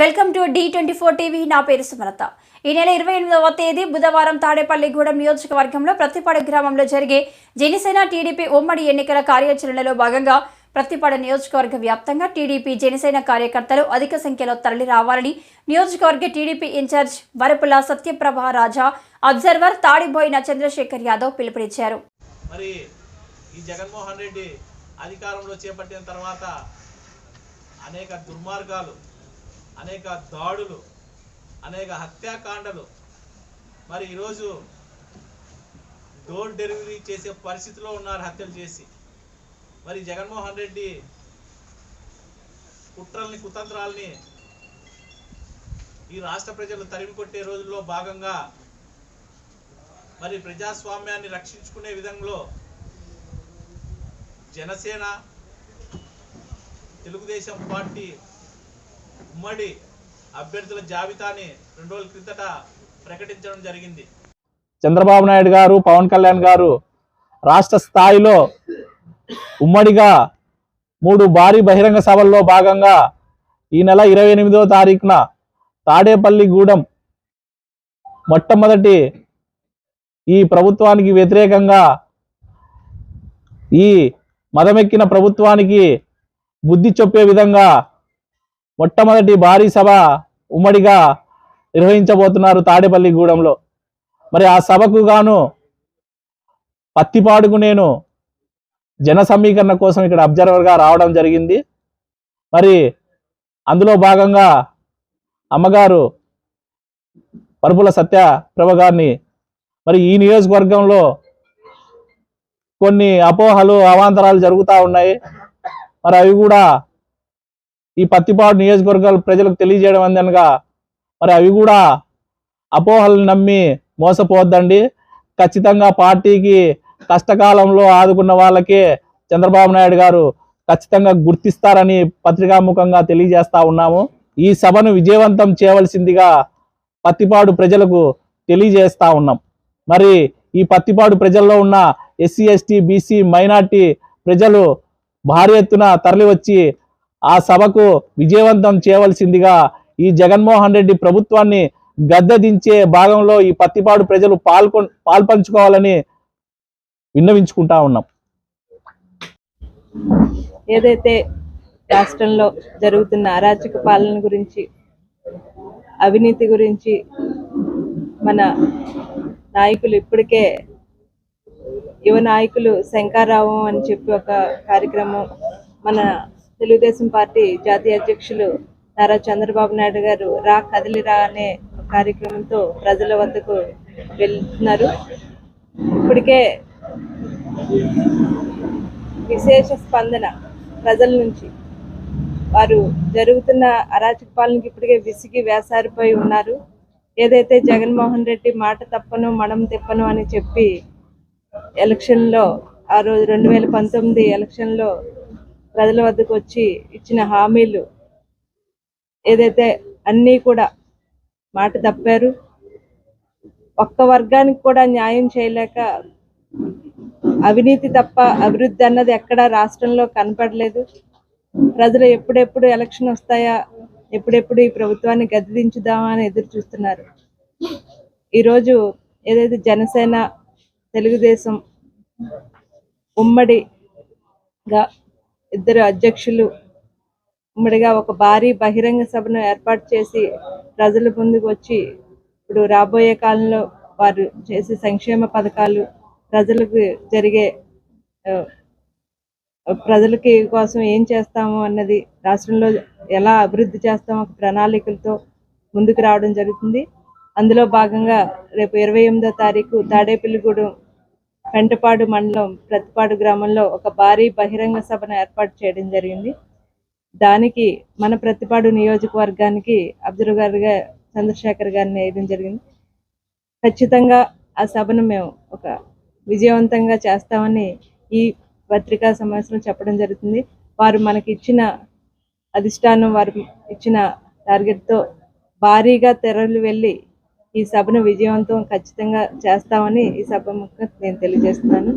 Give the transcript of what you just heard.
Welcome to the twenty four TV. నా పేరు సుమలత. ఈ నెల ఇరవై ఎనిమిదవ తేదీ బుధవారం తాడేపల్లిగూడెం నియోజకవర్గంలో ప్రతిపాడు గ్రామంలో జరిగే జనసేన టీడీపీ ఉమ్మడి ఎన్నికల కార్యాచరణలో భాగంగా ప్రతిపాడు నియోజకవర్గ వ్యాప్తంగా టీడీపీ జనసేన కార్యకర్తలు అధిక సంఖ్యలో తరలి రావాలని నియోజకవర్గ TDP incharge Varapula Satyaprabha Raja observer Tadiboina Chandrasekhar Yadav పిలుపునిచ్చారు. మరి ఈ జగన్మోహన్ రెడ్డి అధికారంలో చేపట్టిన తర్వాత అనేక దుర్మార్గాలు అనేక దాడులు అనేక హత్యాకాండలు. మరి ఈరోజు డోర్ డెలివరీ చేసే పరిస్థితిలో ఉన్నారు హత్యలు చేసి. మరి జగన్మోహన్ రెడ్డి కుట్రల్ని కుతంత్రాల్ని ఈ రాష్ట్ర ప్రజలు తరిమి కొట్టే రోజుల్లో భాగంగా మరి ప్రజాస్వామ్యాన్ని రక్షించుకునే విధంలో జనసేన తెలుగుదేశం పార్టీ ఉమ్మడి అభ్యర్థుల జాబితాని రెండు రోజుల క్రితట ప్రకటించడం జరిగింది. చంద్రబాబు నాయుడు గారు పవన్ కళ్యాణ్ గారు రాష్ట్ర స్థాయిలో ఉమ్మడిగా మూడు భారీ బహిరంగ సభల్లో భాగంగా ఈ నెల ఇరవై ఎనిమిదో తారీఖున తాడేపల్లిగూడెం మొట్టమొదటి ఈ ప్రభుత్వానికి వ్యతిరేకంగా ఈ మదమెక్కిన ప్రభుత్వానికి బుద్ధి చెప్పే విధంగా మొట్టమొదటి భారీ సభ ఉమ్మడిగా నిర్వహించబోతున్నారు తాడేపల్లి గూడెంలో. మరి ఆ సభకు గాను పత్తిపాడుకు నేను జన సమీకరణ కోసం ఇక్కడ అబ్జర్వర్గా రావడం జరిగింది. మరి అందులో భాగంగా అమ్మగారు పరుపుల సత్య ప్రభ గారిని మరి ఈ నియోజకవర్గంలో కొన్ని అపోహలు అవాంతరాలు జరుగుతూ ఉన్నాయి. మరి అవి కూడా ఈ పత్తిపాడు నియోజకవర్గాల ప్రజలకు తెలియజేయడం అందనగా మరి అవి కూడా అపోహలు నమ్మి మోసపోద్దండి ఖచ్చితంగా పార్టీకి కష్టకాలంలో ఆదుకున్న వాళ్ళకే చంద్రబాబు నాయుడు గారు ఖచ్చితంగా గుర్తిస్తారని పత్రికాముఖంగా తెలియజేస్తా ఉన్నాము. ఈ సభను విజయవంతం చేయవలసిందిగా పత్తిపాడు ప్రజలకు తెలియజేస్తా ఉన్నాం. మరి ఈ పత్తిపాడు ప్రజల్లో ఉన్న ఎస్సీ ఎస్టీ బీసీ మైనార్టీ ప్రజలు భారీ ఎత్తున తరలివచ్చి ఆ సభకు విజయవంతం చేయవలసిందిగా ఈ జగన్మోహన్ రెడ్డి ప్రభుత్వాన్ని గద్దె దించే భాగంలో ఈ పత్తిపాడు ప్రజలు పాల్గొ పాల్పంచుకోవాలని విన్నవించుకుంటా ఉన్నాం. ఏదైతే రాష్ట్రంలో జరుగుతున్న అరాచక పాలన గురించి అవినీతి గురించి మన నాయకులు ఇప్పటికే యువ నాయకులు శంకారావం అని చెప్పి ఒక కార్యక్రమం మన తెలుగుదేశం పార్టీ జాతీయ అధ్యక్షులు నారా చంద్రబాబు నాయుడు గారు రా కదిలిరా అనే కార్యక్రమంతో ప్రజల వద్దకు వెళ్తున్నారు. ఇప్పటికే విశేష స్పందన ప్రజల నుంచి. వారు జరుగుతున్న అరాచక పాలనకి ఇప్పటికే విసిగి వేసారిపోయి ఉన్నారు. ఏదైతే జగన్మోహన్ రెడ్డి మాట తప్పను మనం తిప్పను అని చెప్పి ఎలక్షన్లో ఆ రోజు రెండు వేల పంతొమ్మిది ఎలక్షన్లో ప్రజల వద్దకు వచ్చి ఇచ్చిన హామీలు ఏదైతే అన్నీ కూడా మాట తప్పారు. ఒక్క వర్గానికి కూడా న్యాయం చేయలేక అవినీతి తప్ప అభివృద్ధి అన్నది ఎక్కడ రాష్ట్రంలో కనపడలేదు. ప్రజలు ఎప్పుడెప్పుడు ఎలక్షన్ వస్తాయా ఎప్పుడెప్పుడు ఈ ప్రభుత్వాన్ని గద్దెదించుదామా అని ఎదురు చూస్తున్నారు. ఈరోజు ఏదైతే జనసేన తెలుగుదేశం ఉమ్మడిగా ఇద్దరు అధ్యక్షులు ఉమ్మడిగా ఒక భారీ బహిరంగ సభను ఏర్పాటు చేసి ప్రజల ముందుకు వచ్చి ఇప్పుడు రాబోయే కాలంలో వారు చేసే సంక్షేమ పథకాలు ప్రజలకు జరిగే ప్రజలకి కోసం ఏం చేస్తాము అన్నది రాష్ట్రంలో ఎలా అభివృద్ధి చేస్తామో ప్రణాళికలతో ముందుకు రావడం జరుగుతుంది. అందులో భాగంగా రేపు ఇరవై ఎనిమిదో తారీఖు తాడేపల్లిగూడెం పెంటపాడు మండలం ప్రతిపాడు గ్రామంలో ఒక భారీ బహిరంగ సభను ఏర్పాటు చేయడం జరిగింది. దానికి మన ప్రతిపాడు నియోజకవర్గానికి అబ్దుల్ గారిగా చంద్రశేఖర్ గారిని వేయడం జరిగింది. ఖచ్చితంగా ఆ సభను మేము ఒక విజయవంతంగా చేస్తామని ఈ పత్రికా సమావేశంలో చెప్పడం జరుగుతుంది. వారు మనకి ఇచ్చిన అధిష్టానం వారు ఇచ్చిన టార్గెట్తో భారీగా తెరలు వెళ్ళి ఈ సభను విజయవంతం ఖచ్చితంగా చేస్తామని ఈ సభ నేను తెలియజేస్తున్నాను.